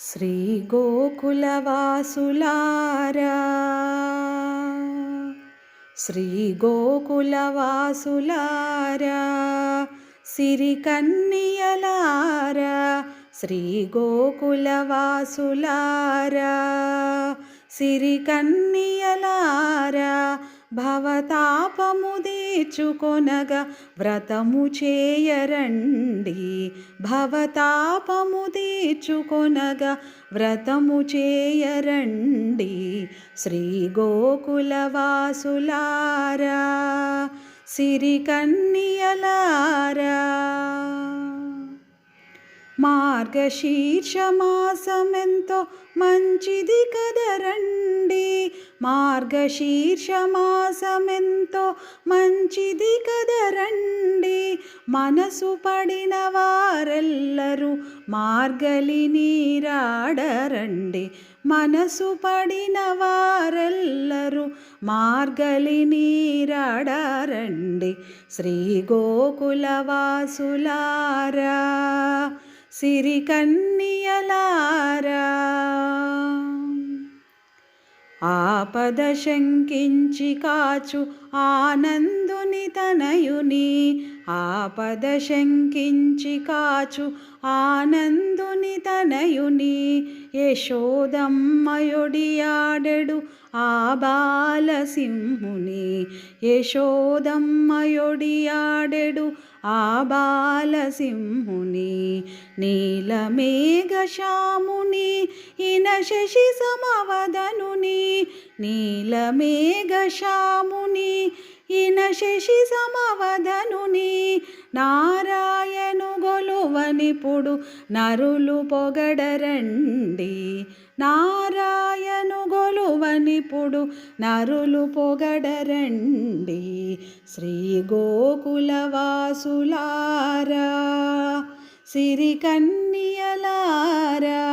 శ్రీ గోకులవాసులారా శ్రీ గోకులవాసులారా సిరి కన్నియలారా భవతాపము తీర్చుకొనగా వ్రతము చేయరండి. భవతాపము తీర్చుకొనగా వ్రతము చేయరండి. శ్రీ గోకులవాసులారా సిరి కన్నియలారా మార్గశీర్షమాసమెంతో మంచిది కదరండి. మార్గశీర్షమాసమెంతో మంచిది కదరండి. మనసు పడిన వారెల్లరూ మార్గలి నీరాడరండి. మనసు పడిన వారెల్లరూ మార్గలి నీరాడరండి. శ్రీ గోకులవాసులారా సిరి కన్నియలారా. ఆపద శంకించి కాచు ఆనందుని తనయుని. ఆపద శంకించి కాచు ఆనందుని తనయుని. యశోదమ్మయొడియాడెడు ఆ బాలసింహుని. యశోదమ్మయొడియాడెడు ఆ బాలసింహుని నీలమేఘశ్యాముని ఇన శశి సమవదనుని నీలమేఘశ్యాముని ఇన శశి సమవదనుని నారాయణు గొలువనిపుడు నరులు పొగడరండి. నారాయణ నిపుడు నరులు పొగడరండి. శ్రీ గోకులవాసులారా సిరి కన్నియలారా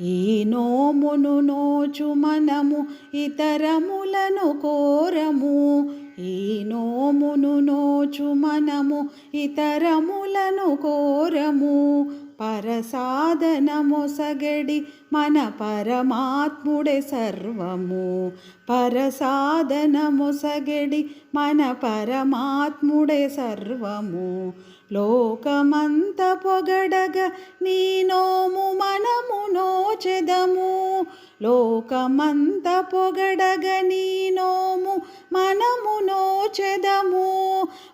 ఈ నోమును నోచు మనము ఇతరములను కోరము. ఈ నోమును నోచు మనము ఇతరములను కోరము. పరసాధనమొసగడి మన పరమాత్ముడే సర్వము పరసాధనమొసగడి మన పరమాత్ముడే సర్వము లోకమంత పొగడగ నీ నోము మనము నోచెదము లోకమంత పొగడగ నీ నోము మనము నోచెదము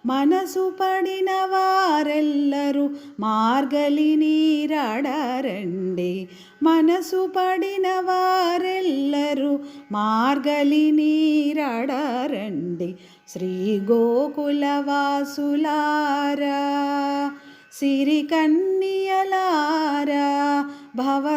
మనసు పడిన వారెల్లరూ మార్గలి నీరాడారండి. మనసు పడిన వారెల్లరూ మార్గలి నీరాడారండి. శ్రీ గోకులవాసులారా సిరి కన్నియలారా భవతాపము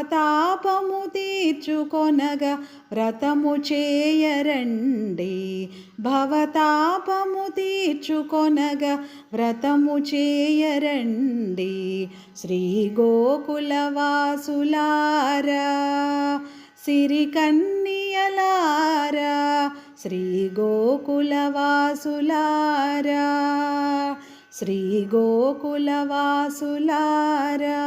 తీర్చుకొనగా వ్రతము చేయరండి. భవతాపము తీర్చుకొనగా వ్రతము చేయరండి. శ్రీ గోకులవాసులారా సిరి కన్నియలారా శ్రీ గోకులవాసులారా శ్రీ గోకులవాసులారా.